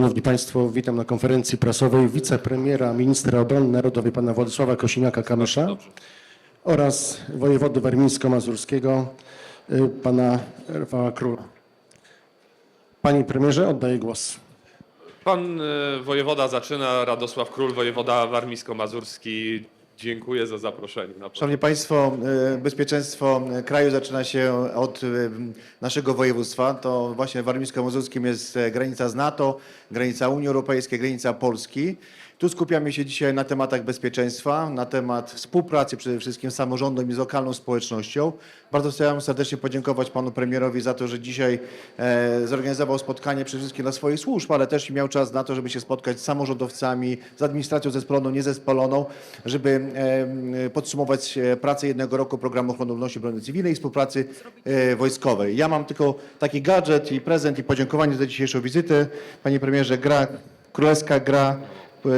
Szanowni Państwo, witam na konferencji prasowej wicepremiera, ministra obrony narodowej pana Władysława Kosiniaka-Kamysza oraz wojewody warmińsko-mazurskiego y, pana Rafała Króla. Panie premierze, oddaję głos. Pan e, wojewoda zaczyna, Radosław Król, wojewoda warmińsko-mazurski. Dziękuję za zaproszenie. Na Szanowni Państwo, e, bezpieczeństwo kraju zaczyna się od e, naszego województwa. To właśnie w warmińsko-mazurskim jest e, granica z NATO, granica Unii Europejskiej, granica Polski. Tu skupiamy się dzisiaj na tematach bezpieczeństwa, na temat współpracy przede wszystkim z samorządem i z lokalną społecznością. Bardzo chciałem serdecznie podziękować panu premierowi za to, że dzisiaj e, zorganizował spotkanie przede wszystkim dla swoich służb, ale też miał czas na to, żeby się spotkać z samorządowcami, z administracją zespoloną, niezespoloną, żeby e, podsumować e, pracę jednego roku programu ochrony ludności obrony cywilnej i współpracy wojskowej. Ja mam tylko taki gadżet i prezent i podziękowanie za dzisiejszą wizytę. Panie premierze, gra, królewska gra,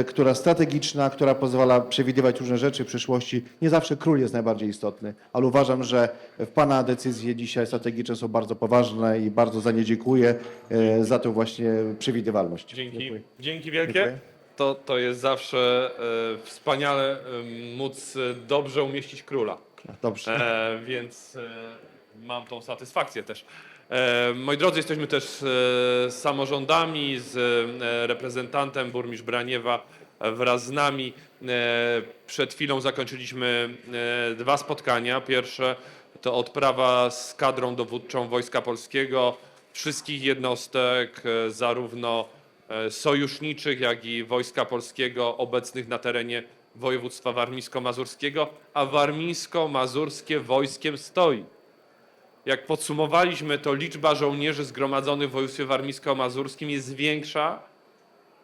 która strategiczna, która pozwala przewidywać różne rzeczy w przyszłości. Nie zawsze król jest najbardziej istotny, ale uważam, że w Pana decyzje dzisiaj strategiczne są bardzo poważne i bardzo za nie dziękuję e, za tą właśnie przewidywalność. Dzięki, Dziękuję. dzięki wielkie. Dziękuję. To, to jest zawsze e, wspaniale e, móc e, dobrze umieścić króla. Dobrze. E, więc e, mam tą satysfakcję też. E, moi drodzy, jesteśmy też e, z samorządami, z e, reprezentantem burmistrz Braniewa wraz z nami. Przed chwilą zakończyliśmy dwa spotkania. Pierwsze to odprawa z kadrą dowódczą Wojska Polskiego, wszystkich jednostek, zarówno sojuszniczych, jak i Wojska Polskiego obecnych na terenie województwa warmińsko-mazurskiego, a warmińsko-mazurskie wojskiem stoi. Jak podsumowaliśmy, to liczba żołnierzy zgromadzonych w województwie warmińsko-mazurskim jest większa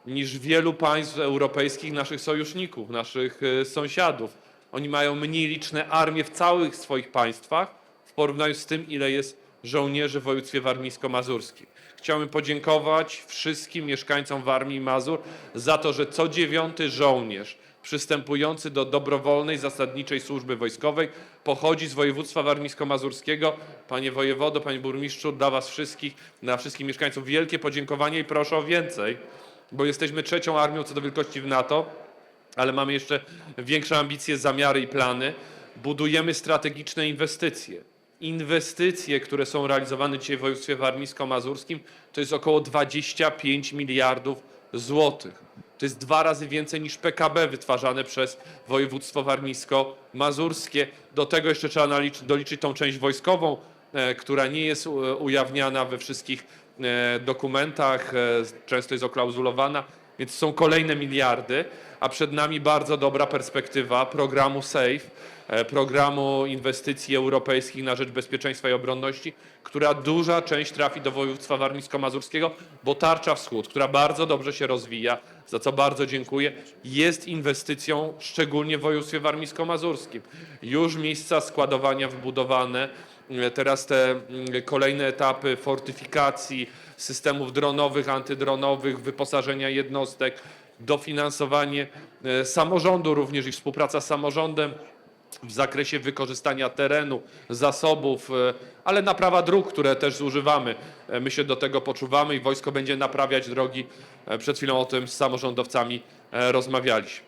niż wielu państw europejskich, naszych sojuszników, naszych e, sąsiadów. Oni mają mniej liczne armie w całych swoich państwach w porównaniu z tym, ile jest żołnierzy w województwie warmińsko-mazurskim. Chciałbym podziękować wszystkim mieszkańcom Warmii i Mazur za to, że co dziewiąty żołnierz przystępujący do dobrowolnej, zasadniczej służby wojskowej pochodzi z województwa warmińsko-mazurskiego. Panie wojewodo, panie burmistrzu, dla was wszystkich, dla wszystkich mieszkańców wielkie podziękowanie i proszę o więcej, bo jesteśmy trzecią armią co do wielkości w NATO, ale mamy jeszcze większe ambicje, zamiary i plany. Budujemy strategiczne inwestycje. Inwestycje, które są realizowane dzisiaj w województwie warmińsko-mazurskim, to jest około 25 miliardów złotych. To jest dwa razy więcej niż PKB wytwarzane przez województwo warmińsko-mazurskie. Do tego jeszcze trzeba nalicz- doliczyć tą część wojskową, e, która nie jest u- ujawniana we wszystkich e, dokumentach, e, często jest oklauzulowana, więc są kolejne miliardy, a przed nami bardzo dobra perspektywa programu SAFE, e, programu inwestycji europejskich na rzecz bezpieczeństwa i obronności, która duża część trafi do województwa warmińsko-mazurskiego, bo Tarcza Wschód, która bardzo dobrze się rozwija, za co bardzo dziękuję, jest inwestycją szczególnie w województwie warmińsko-mazurskim. Już miejsca składowania wybudowane, teraz te mm, kolejne etapy fortyfikacji, systemów dronowych, antydronowych, wyposażenia jednostek, dofinansowanie e, samorządu również i współpraca z samorządem w zakresie wykorzystania terenu, zasobów, e, ale naprawa dróg, które też zużywamy. E, My się do tego poczuwamy i wojsko będzie naprawiać drogi. Przed chwilą o tym z samorządowcami rozmawialiśmy.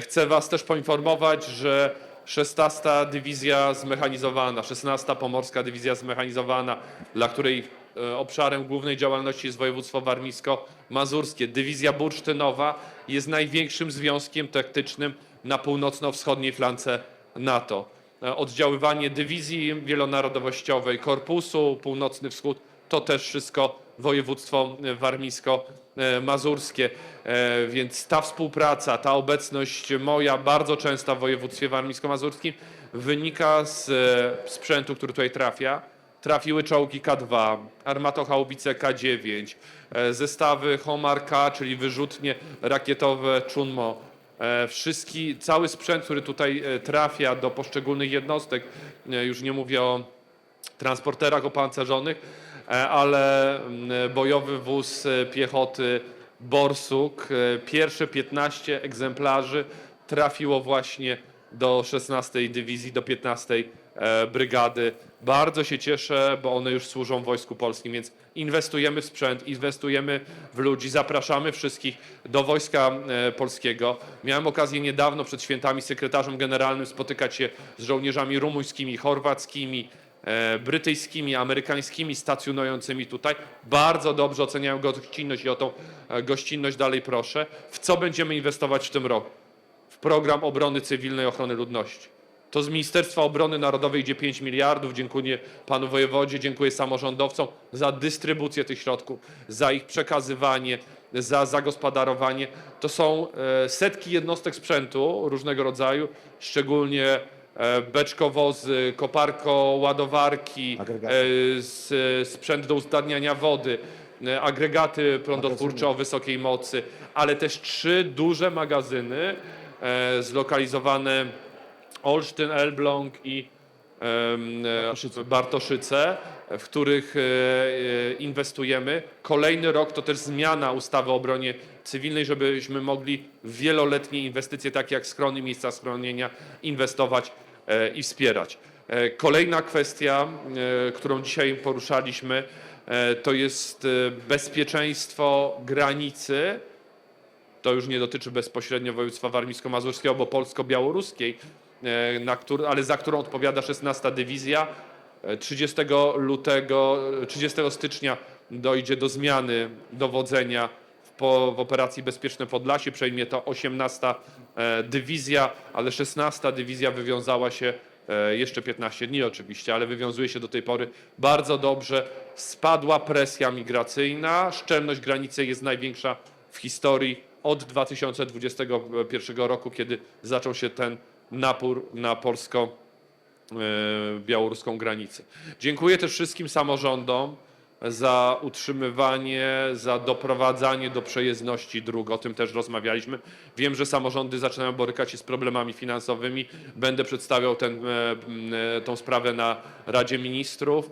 Chcę Was też poinformować, że 16 Dywizja Zmechanizowana, 16 Pomorska Dywizja Zmechanizowana, dla której e, obszarem głównej działalności jest województwo warmińsko-mazurskie. Dywizja Bursztynowa jest największym związkiem taktycznym na północno-wschodniej flance NATO. E, Oddziaływanie dywizji wielonarodowościowej, korpusu Północny Wschód to też wszystko województwo e, warmińsko-mazurskie. E, Więc ta współpraca, ta obecność moja bardzo częsta w województwie warmińsko-mazurskim wynika z e, sprzętu, który tutaj trafia. Trafiły czołgi K2, armatochaubice K9, e, zestawy Homar K, czyli wyrzutnie rakietowe Chunmo. E, Wszystki, cały sprzęt, który tutaj e, trafia do poszczególnych jednostek, e, już nie mówię o transporterach opancerzonych, e, ale mm, bojowy wóz e, piechoty Borsuk, e, pierwsze 15 egzemplarzy trafiło właśnie do 16 dywizji, do 15 e, brygady. Bardzo się cieszę, bo one już służą Wojsku Polskim, więc inwestujemy w sprzęt, inwestujemy w ludzi, zapraszamy wszystkich do Wojska e, Polskiego. Miałem okazję niedawno przed świętami sekretarzem generalnym spotykać się z żołnierzami rumuńskimi, chorwackimi, e, brytyjskimi, amerykańskimi stacjonującymi tutaj. Bardzo dobrze oceniają gościnność i o tą e, gościnność dalej proszę. W co będziemy inwestować w tym roku? W program obrony cywilnej ochrony ludności. To z Ministerstwa Obrony Narodowej idzie 5 miliardów. Dziękuję panu wojewodzie, dziękuję samorządowcom za dystrybucję tych środków, za ich przekazywanie, za zagospodarowanie. To są e, setki jednostek sprzętu różnego rodzaju, szczególnie e, beczkowozy, koparko, ładowarki, Agregaty. e, sprzęt do uzdatniania wody, e, agregaty prądotwórcze o wysokiej mocy, ale też trzy duże magazyny e, zlokalizowane Olsztyn, Elbląg i em, e, Bartoszyce, w których e, e, inwestujemy. Kolejny rok to też zmiana ustawy o obronie cywilnej, żebyśmy mogli w wieloletnie inwestycje, takie jak schrony, miejsca schronienia, inwestować e, i wspierać. E, Kolejna kwestia, e, którą dzisiaj poruszaliśmy, e, to jest e, bezpieczeństwo granicy to już nie dotyczy bezpośrednio województwa warmińsko-mazurskiego, bo polsko-białoruskiej, e, ale za którą odpowiada 16 dywizja. E, 30 lutego, e, 30 stycznia dojdzie do zmiany dowodzenia po, w operacji Bezpieczne Podlasie. Przejmie to 18 e, dywizja, ale 16 dywizja wywiązała się e, jeszcze 15 dni oczywiście, ale wywiązuje się do tej pory bardzo dobrze. Spadła presja migracyjna, szczelność granicy jest największa w historii od 2021 roku, kiedy zaczął się ten napór na polsko-białoruską granicę. Dziękuję też wszystkim samorządom za utrzymywanie, za doprowadzanie do przejezdności dróg. O tym też rozmawialiśmy. Wiem, że samorządy zaczynają borykać się z problemami finansowymi. Będę przedstawiał ten, e, e, sprawę na Radzie Ministrów.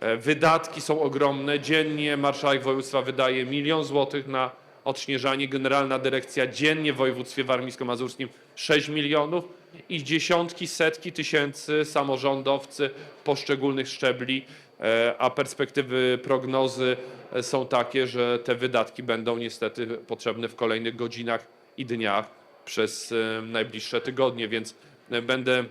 E, Wydatki są ogromne. Dziennie marszałek województwa wydaje milion złotych na odśnieżanie. Generalna dyrekcja dziennie w województwie warmińsko-mazurskim 6 milionów i dziesiątki, setki tysięcy samorządowcy poszczególnych szczebli, a perspektywy prognozy e, są takie, że te wydatki będą niestety potrzebne w kolejnych godzinach i dniach przez e, najbliższe tygodnie, więc e, będę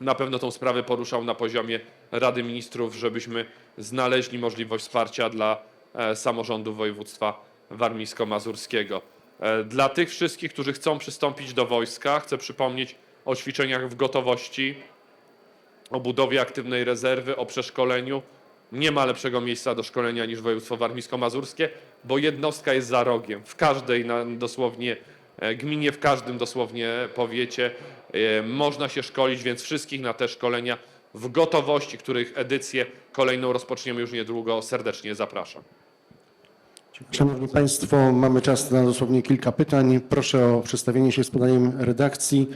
na pewno tą sprawę poruszał na poziomie Rady Ministrów, żebyśmy znaleźli możliwość wsparcia dla e, samorządu województwa warmińsko-mazurskiego. E, Dla tych wszystkich, którzy chcą przystąpić do wojska, chcę przypomnieć o ćwiczeniach w gotowości, o budowie aktywnej rezerwy, o przeszkoleniu. Nie ma lepszego miejsca do szkolenia niż województwo warmińsko-mazurskie, bo jednostka jest za rogiem. W każdej dosłownie e, gminie, w każdym dosłownie powiecie e, można się szkolić, więc wszystkich na te szkolenia w gotowości, których edycję kolejną rozpoczniemy już niedługo, serdecznie zapraszam. Szanowni Państwo, mamy czas na dosłownie kilka pytań. Proszę o przedstawienie się z podaniem redakcji.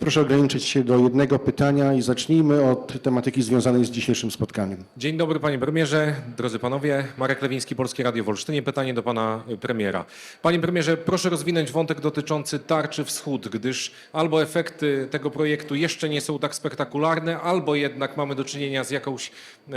Proszę ograniczyć się do jednego pytania i zacznijmy od tematyki związanej z dzisiejszym spotkaniem. Dzień dobry panie premierze, drodzy panowie. Marek Lewiński, Polskie Radio w Olsztynie. Pytanie do pana y, premiera. Panie premierze, proszę rozwinąć wątek dotyczący tarczy wschód, gdyż albo efekty tego projektu jeszcze nie są tak spektakularne, albo jednak mamy do czynienia z jakąś e,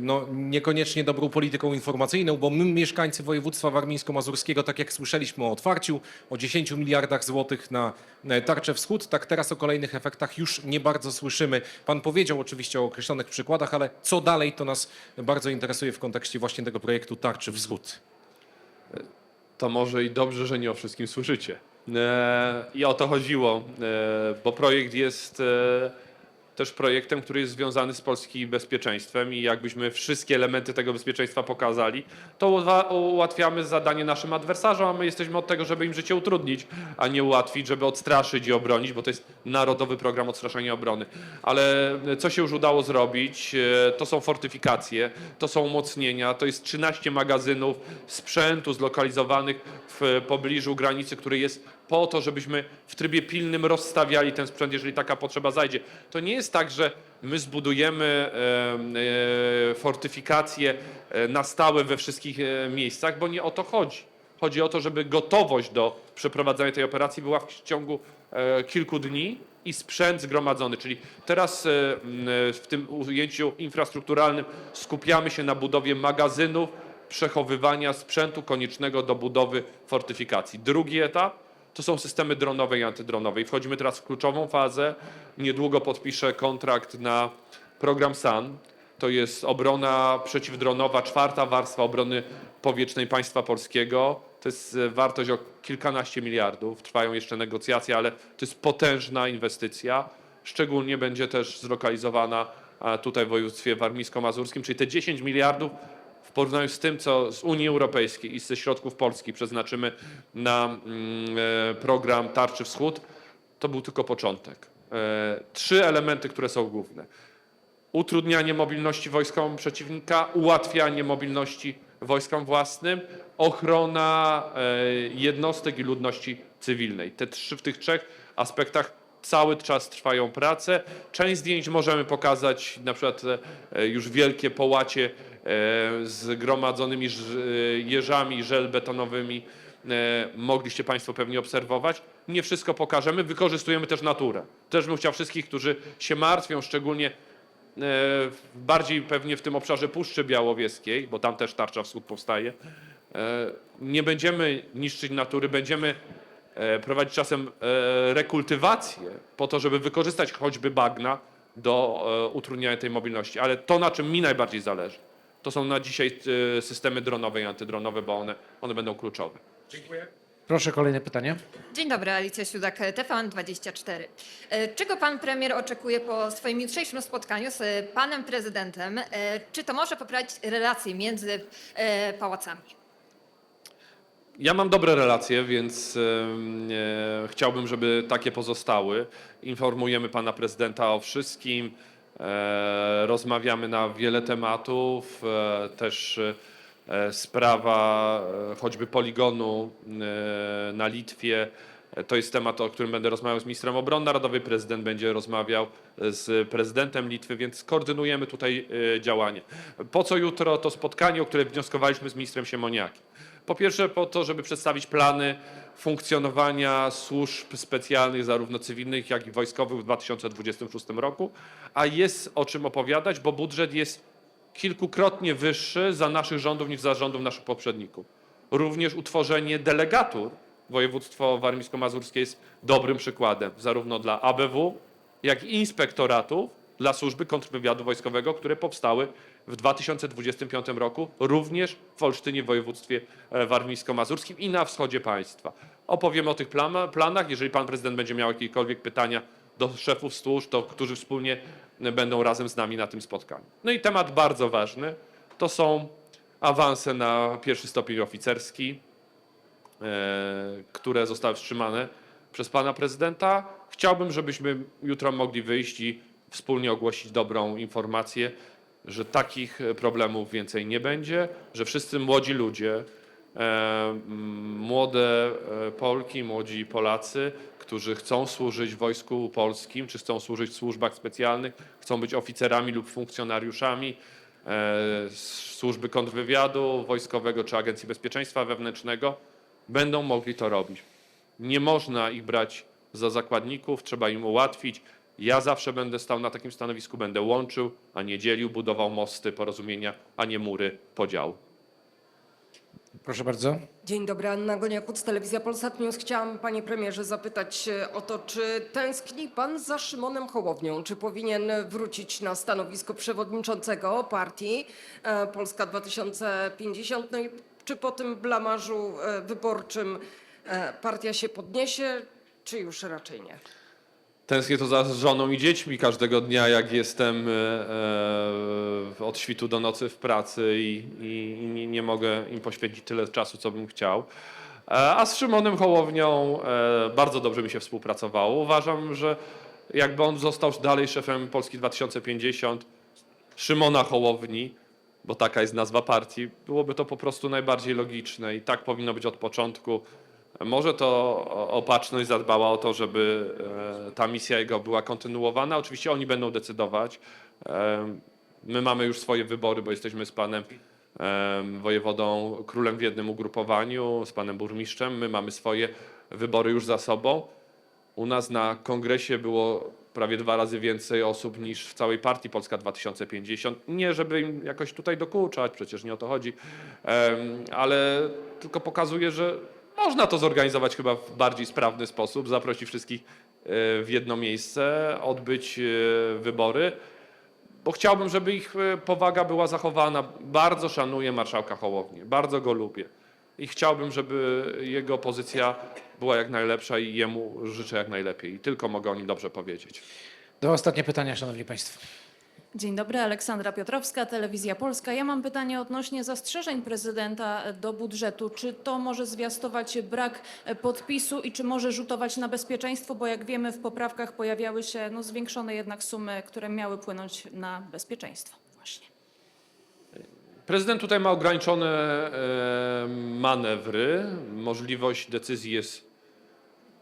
no, niekoniecznie dobrą polityką informacyjną, bo my mieszkańcy województwa warmińsko-mazurskiego, tak jak słyszeliśmy o otwarciu, o 10 miliardach złotych na e, tarczę wschód, tak teraz o kolejnych efektach już nie bardzo słyszymy. Pan powiedział oczywiście o określonych przykładach, ale co dalej to nas bardzo interesuje w kontekście właśnie tego projektu Tarczy Wschód. to może i dobrze, że nie o wszystkim słyszycie. E, I o to chodziło, e, bo projekt jest e, też projektem, który jest związany z polskim bezpieczeństwem i jakbyśmy wszystkie elementy tego bezpieczeństwa pokazali, to ułatwiamy zadanie naszym adwersarzom, a my jesteśmy od tego, żeby im życie utrudnić, a nie ułatwić, żeby odstraszyć i obronić, bo to jest Narodowy Program Odstraszania i Obrony. Ale co się już udało zrobić, e, to są fortyfikacje, to są umocnienia, to jest 13 magazynów sprzętu zlokalizowanych w pobliżu granicy, który jest po to, żebyśmy w trybie pilnym rozstawiali ten sprzęt, jeżeli taka potrzeba zajdzie. To nie jest tak, że my zbudujemy e, fortyfikacje e, na stałe we wszystkich e, miejscach, bo nie o to chodzi. Chodzi o to, żeby gotowość do przeprowadzania tej operacji była w ciągu kilku dni i sprzęt zgromadzony. Czyli teraz w tym ujęciu infrastrukturalnym skupiamy się na budowie magazynów przechowywania sprzętu koniecznego do budowy fortyfikacji. Drugi etap to są systemy dronowe i antydronowe. I wchodzimy teraz w kluczową fazę. Niedługo podpiszę kontrakt na program SAN. To jest obrona przeciwdronowa, czwarta warstwa obrony powietrznej państwa polskiego. To jest e, wartość o kilkanaście miliardów. Trwają jeszcze negocjacje, ale to jest potężna inwestycja. Szczególnie będzie też zlokalizowana tutaj w województwie warmińsko-mazurskim, czyli te 10 miliardów w porównaniu z tym, co z Unii Europejskiej i ze środków Polski przeznaczymy na mm, e, program Tarczy Wschód, to był tylko początek. E, Trzy elementy, które są główne. Utrudnianie mobilności wojskom przeciwnika, ułatwianie mobilności wojskom własnym, ochrona e, jednostek i ludności cywilnej. Te trzy, w tych trzech aspektach cały czas trwają prace. Część zdjęć możemy pokazać, na przykład już wielkie połacie zgromadzonymi ż- e, jeżami żelbetonowymi e, mogliście Państwo pewnie obserwować. Nie wszystko pokażemy, wykorzystujemy też naturę. Też bym chciał wszystkich, którzy się martwią, szczególnie e, bardziej pewnie w tym obszarze Puszczy Białowieskiej, bo tam też Tarcza Wschód powstaje, e, nie będziemy niszczyć natury, będziemy e, prowadzić czasem e, rekultywację po to, żeby wykorzystać choćby bagna do e, utrudniania tej mobilności. Ale to, na czym mi najbardziej zależy, to są na dzisiaj e, systemy dronowe i antydronowe, bo one, one będą kluczowe. Proszę kolejne pytanie. Dzień dobry, Alicja Siudak, TVN24. E, Czego pan premier oczekuje po swoim jutrzejszym spotkaniu z panem prezydentem? E, Czy to może poprawić relacje między pałacami? Ja mam dobre relacje, więc e, chciałbym, żeby takie pozostały. Informujemy pana prezydenta o wszystkim, rozmawiamy na wiele tematów, e, też e, sprawa e, choćby poligonu e, na Litwie. E, To jest temat, o którym będę rozmawiał z ministrem obrony narodowej. Prezydent będzie rozmawiał z prezydentem Litwy, więc koordynujemy tutaj e, działanie. Po co jutro to spotkanie, o które wnioskowaliśmy z ministrem Siemoniakiem? Po pierwsze, po to, żeby przedstawić plany funkcjonowania służb specjalnych, zarówno cywilnych, jak i wojskowych w 2026 roku, a jest o czym opowiadać, bo budżet jest kilkukrotnie wyższy za naszych rządów niż za rządów naszych poprzedników. Również utworzenie delegatur województwo warmińsko-mazurskie jest dobrym przykładem, zarówno dla ABW, jak i inspektoratów dla służby kontrwywiadu wojskowego, które powstały w 2025 roku, również w Olsztynie w województwie e, warmińsko-mazurskim i na wschodzie państwa. Opowiemy o tych planach. Jeżeli pan prezydent będzie miał jakiekolwiek pytania do szefów służb, to którzy wspólnie będą razem z nami na tym spotkaniu. No i temat bardzo ważny to są awanse na pierwszy stopień oficerski, e, które zostały wstrzymane przez pana prezydenta. Chciałbym, żebyśmy jutro mogli wyjść i wspólnie ogłosić dobrą informację, że takich e, problemów więcej nie będzie, że wszyscy młodzi ludzie, e, młode e, Polki, młodzi Polacy, którzy chcą służyć w Wojsku Polskim, czy chcą służyć w służbach specjalnych, chcą być oficerami lub funkcjonariuszami służby kontrwywiadu wojskowego czy Agencji Bezpieczeństwa Wewnętrznego, będą mogli to robić. Nie można ich brać za zakładników, trzeba im ułatwić. Ja zawsze będę stał na takim stanowisku, będę łączył, a nie dzielił, budował mosty porozumienia, a nie mury podziału. Proszę bardzo. Dzień dobry, Anna Goniakut, Telewizja Polsat News. Chciałam, panie premierze, zapytać e, o to, czy tęskni pan za Szymonem Hołownią? Czy powinien wrócić na stanowisko przewodniczącego partii e, Polska 2050? No i czy po tym blamarzu e, wyborczym partia się podniesie, czy już raczej nie? Tęsknię to za żoną i dziećmi każdego dnia, jak jestem e, e, od świtu do nocy w pracy i, i, nie, mogę im poświęcić tyle czasu, co bym chciał. E, A z Szymonem Hołownią bardzo dobrze mi się współpracowało. Uważam, że jakby on został dalej szefem Polski 2050, Szymona Hołowni, bo taka jest nazwa partii, byłoby to po prostu najbardziej logiczne i tak powinno być od początku. Może to opatrzność zadbała o to, żeby e, ta misja jego była kontynuowana. Oczywiście oni będą decydować. E, My mamy już swoje wybory, bo jesteśmy z panem e, wojewodą królem w jednym ugrupowaniu, z panem burmistrzem. My mamy swoje wybory już za sobą. U nas na kongresie było prawie dwa razy więcej osób niż w całej partii Polska 2050. Nie, żeby im jakoś tutaj dokuczać, przecież nie o to chodzi, ale tylko pokazuje, że można to zorganizować chyba w bardziej sprawny sposób, zaprosić wszystkich e, w jedno miejsce, odbyć e, wybory, bo chciałbym, żeby ich e, powaga była zachowana. Bardzo szanuję marszałka Hołownię, bardzo go lubię i chciałbym, żeby jego pozycja była jak najlepsza i jemu życzę jak najlepiej. I tylko mogę o nim dobrze powiedzieć. Dwa ostatnie pytania, szanowni państwo. Dzień dobry, Aleksandra Piotrowska, Telewizja Polska. Ja mam pytanie odnośnie zastrzeżeń prezydenta do budżetu. Czy to może zwiastować brak podpisu i czy może rzutować na bezpieczeństwo? Bo jak wiemy, w poprawkach pojawiały się no, zwiększone jednak sumy, które miały płynąć na bezpieczeństwo. Właśnie. Prezydent tutaj ma ograniczone e, manewry. Możliwość decyzji jest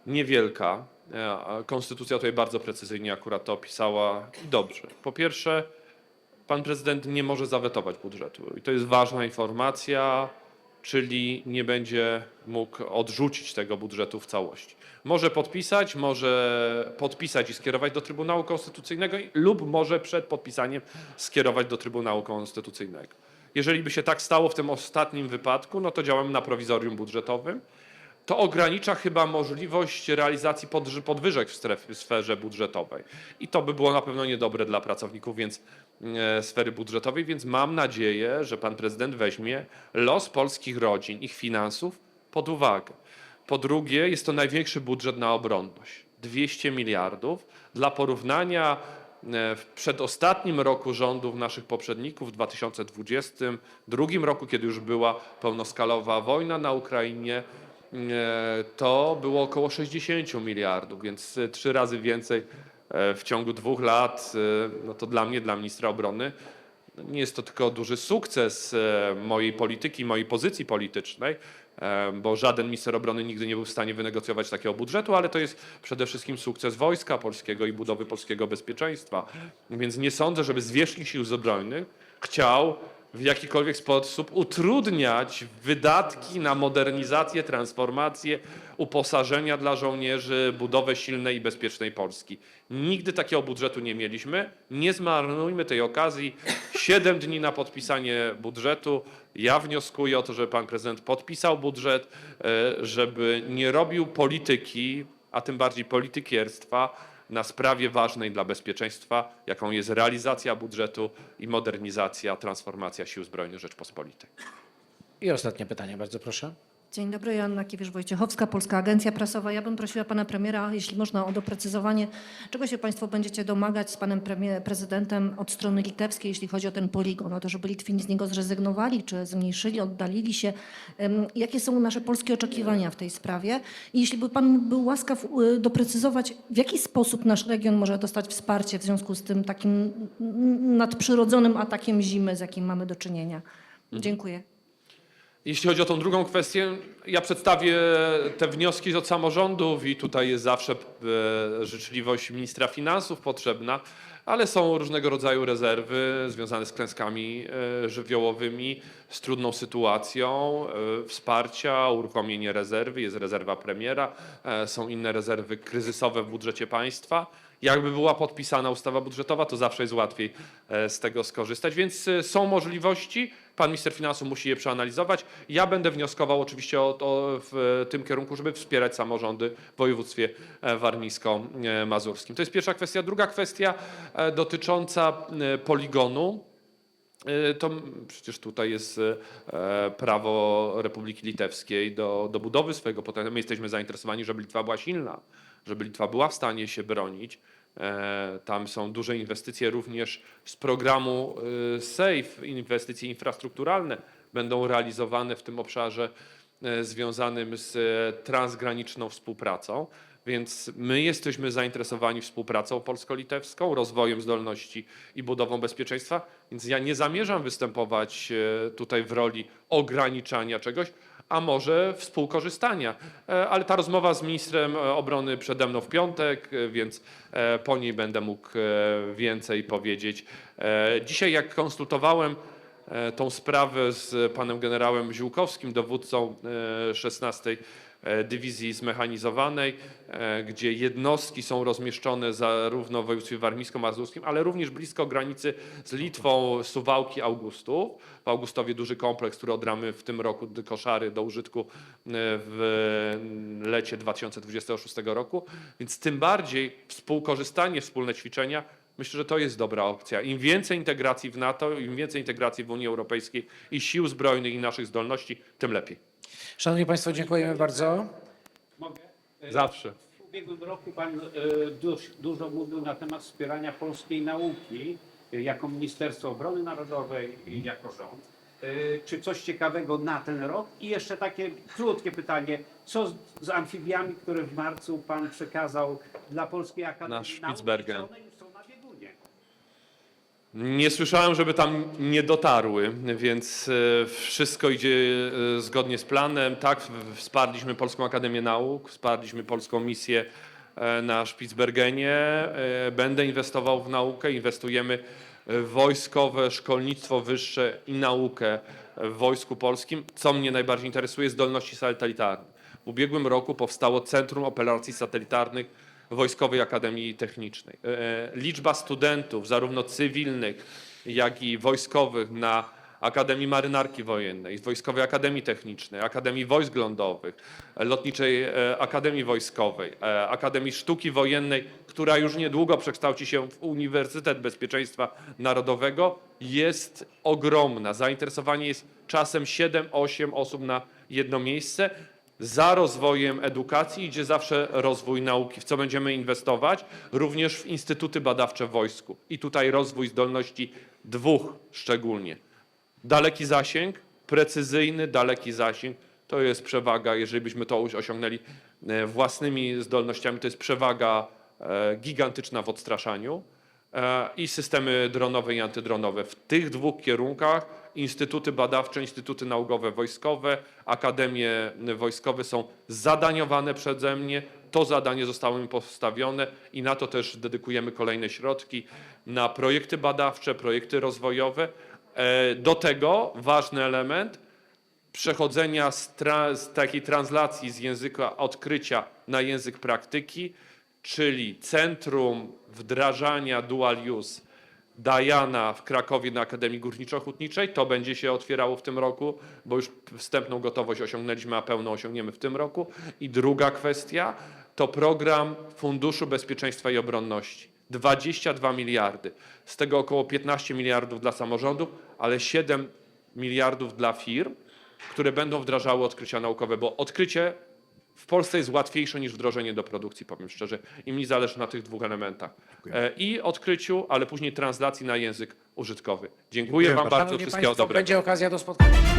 niewielka. E, Konstytucja tutaj bardzo precyzyjnie akurat to opisała i dobrze. Po pierwsze, pan prezydent nie może zawetować budżetu. I to jest ważna informacja, czyli nie będzie mógł odrzucić tego budżetu w całości. Może podpisać, może podpisać i skierować do Trybunału Konstytucyjnego lub może przed podpisaniem skierować do Trybunału Konstytucyjnego. Jeżeli by się tak stało w tym ostatnim wypadku, no to działamy na prowizorium budżetowym. To ogranicza chyba możliwość realizacji podwyżek w w sferze budżetowej. I to by było na pewno niedobre dla pracowników więc, e, sfery budżetowej, więc mam nadzieję, że pan prezydent weźmie los polskich rodzin, ich finansów pod uwagę. Po drugie, jest to największy budżet na obronność 200 miliardów. Dla porównania, e, w przedostatnim roku rządów naszych poprzedników, w 2022 roku, kiedy już była pełnoskalowa wojna na Ukrainie, to było około 60 miliardów, więc e, trzy razy więcej e, w ciągu dwóch lat. e, No to dla mnie, dla ministra obrony, nie jest to tylko duży sukces e, mojej polityki, mojej pozycji politycznej, e, bo żaden minister obrony nigdy nie był w stanie wynegocjować takiego budżetu, ale to jest przede wszystkim sukces wojska polskiego i budowy polskiego bezpieczeństwa. Więc nie sądzę, żeby zwierzchnik sił zbrojnych chciał w jakikolwiek sposób utrudniać wydatki na modernizację, transformację, uposażenia dla żołnierzy, budowę silnej i bezpiecznej Polski. Nigdy takiego budżetu nie mieliśmy. Nie zmarnujmy tej okazji. Siedem dni na podpisanie budżetu. Ja wnioskuję o to, żeby pan prezydent podpisał budżet, e, żeby nie robił polityki, a tym bardziej politykierstwa na sprawie ważnej dla bezpieczeństwa, jaką jest realizacja budżetu i modernizacja, transformacja Sił Zbrojnych Rzeczpospolitej. I ostatnie pytanie, bardzo proszę. Dzień dobry, Joanna Kiewicz-Wojciechowska, Polska Agencja Prasowa. Ja bym prosiła pana premiera, jeśli można, o doprecyzowanie, czego się państwo będziecie domagać z panem premier, prezydentem od strony litewskiej, jeśli chodzi o ten poligon, o to, żeby Litwini z niego zrezygnowali, czy zmniejszyli, oddalili się. Jakie są nasze polskie oczekiwania w tej sprawie? I jeśli by pan był łaskaw y, doprecyzować, w jaki sposób nasz region może dostać wsparcie w związku z tym takim nadprzyrodzonym atakiem zimy, z jakim mamy do czynienia? Dziękuję. Jeśli chodzi o tą drugą kwestię, ja przedstawię te wnioski od samorządów i tutaj jest zawsze e, życzliwość ministra finansów potrzebna, ale są różnego rodzaju rezerwy związane z klęskami e, żywiołowymi, z trudną sytuacją, e, wsparcia, uruchomienie rezerwy, jest rezerwa premiera, są inne rezerwy kryzysowe w budżecie państwa. Jakby była podpisana ustawa budżetowa, to zawsze jest łatwiej e, z tego skorzystać, więc e, są możliwości. Pan minister finansów musi je przeanalizować. Ja będę wnioskował oczywiście o, o, w tym kierunku, żeby wspierać samorządy w województwie e, warmińsko-mazurskim. To jest pierwsza kwestia. Druga kwestia dotycząca poligonu. E, To przecież tutaj jest e, prawo Republiki Litewskiej do, do budowy swojego potencjału. My jesteśmy zainteresowani, żeby Litwa była silna, żeby Litwa była w stanie się bronić. E, Tam są duże inwestycje również z programu e, SAFE, inwestycje infrastrukturalne będą realizowane w tym obszarze e, związanym z transgraniczną współpracą. Więc my jesteśmy zainteresowani współpracą polsko-litewską, rozwojem zdolności i budową bezpieczeństwa, więc ja nie zamierzam występować e, tutaj w roli ograniczania czegoś, a może współkorzystania. E, Ale ta rozmowa z ministrem e, obrony przede mną w piątek, więc po niej będę mógł więcej powiedzieć. Dzisiaj jak konsultowałem tą sprawę z panem generałem Ziółkowskim, dowódcą e, 16 e, dywizji zmechanizowanej, e, gdzie jednostki są rozmieszczone zarówno w województwie warmińsko-mazurskim, ale również blisko granicy z Litwą, Suwałki, Augustów. W Augustowie duży kompleks, który odramy w tym roku koszary do użytku e, w lecie 2026 roku. Więc tym bardziej współkorzystanie, wspólne ćwiczenia Myślę, że to jest dobra opcja. Im więcej integracji w NATO, im więcej integracji w Unii Europejskiej i sił zbrojnych i naszych zdolności, tym lepiej. Szanowni Państwo, dziękujemy bardzo. Mogę? E, Zawsze. W ubiegłym roku Pan e, duż, dużo mówił na temat wspierania polskiej nauki e, jako Ministerstwo Obrony Narodowej i jako rząd. Czy coś ciekawego na ten rok? I jeszcze takie krótkie pytanie. Co z, z amfibiami, które w marcu Pan przekazał dla Polskiej Akademii Na Nauk? Spitsbergen. Czy one już są na biegunie? Nie słyszałem, żeby tam nie dotarły, więc e, wszystko idzie e, zgodnie z planem. Tak, wsparliśmy Polską Akademię Nauk, wsparliśmy polską misję e, na Spitsbergenie. Będę inwestował w naukę, inwestujemy w wojskowe szkolnictwo wyższe i naukę w Wojsku Polskim. Co mnie najbardziej interesuje, zdolności satelitarne. W ubiegłym roku powstało Centrum Operacji Satelitarnych Wojskowej Akademii Technicznej. E, Liczba studentów, zarówno cywilnych, jak i wojskowych na Akademii Marynarki Wojennej, Wojskowej Akademii Technicznej, Akademii Wojsk Lądowych, e, Lotniczej e, Akademii Wojskowej, e, Akademii Sztuki Wojennej, która już niedługo przekształci się w Uniwersytet Bezpieczeństwa Narodowego, jest ogromna. Zainteresowanie jest czasem 7-8 osób na jedno miejsce. Za rozwojem edukacji idzie zawsze rozwój nauki, w co będziemy inwestować, również w instytuty badawcze w wojsku. I tutaj rozwój zdolności dwóch szczególnie. Daleki zasięg, precyzyjny, daleki zasięg, to jest przewaga, jeżeli byśmy to osiągnęli e, własnymi zdolnościami, to jest przewaga e, gigantyczna w odstraszaniu e, i systemy dronowe i antydronowe. W tych dwóch kierunkach instytuty badawcze, instytuty naukowe wojskowe, akademie wojskowe są zadaniowane przeze mnie. To zadanie zostało mi postawione i na to też dedykujemy kolejne środki na projekty badawcze, projekty rozwojowe. E, Do tego ważny element przechodzenia z, tra- z takiej translacji z języka odkrycia na język praktyki, czyli Centrum Wdrażania Dual Use Diana w Krakowie na Akademii Górniczo-Hutniczej. To będzie się otwierało w tym roku, bo już wstępną gotowość osiągnęliśmy, a pełną osiągniemy w tym roku. I druga kwestia to program Funduszu Bezpieczeństwa i Obronności. 22 miliardy, z tego około 15 miliardów dla samorządów, ale 7 miliardów dla firm, które będą wdrażały odkrycia naukowe, bo odkrycie w Polsce jest łatwiejsze niż wdrożenie do produkcji, powiem szczerze. I mi zależy na tych dwóch elementach. E, I odkryciu, ale później translacji na język użytkowy. Dziękuję Wam bardzo, Szanowni wszystkiego Państwo, dobrego. będzie okazja do spotkania.